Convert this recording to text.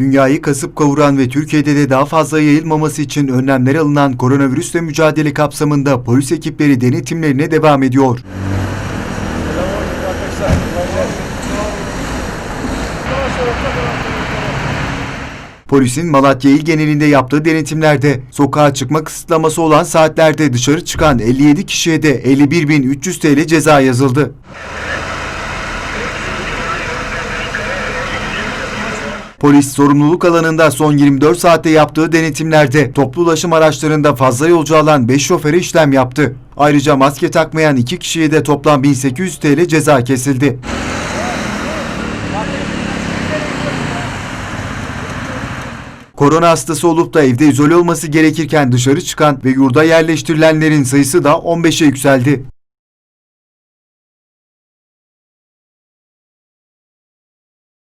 Dünyayı kasıp kavuran ve Türkiye'de de daha fazla yayılmaması için önlemler alınan koronavirüsle mücadele kapsamında polis ekipleri denetimlerine devam ediyor. Polisin Malatya il genelinde yaptığı denetimlerde sokağa çıkma kısıtlaması olan saatlerde dışarı çıkan 57 kişiye de 51.300 TL ceza yazıldı. Polis sorumluluk alanında son 24 saatte yaptığı denetimlerde toplu ulaşım araçlarında fazla yolcu alan 5 şoföre işlem yaptı. Ayrıca maske takmayan 2 kişiye de toplam 1800 TL ceza kesildi. Korona hastası olup da evde izole olması gerekirken dışarı çıkan ve yurda yerleştirilenlerin sayısı da 15'e yükseldi.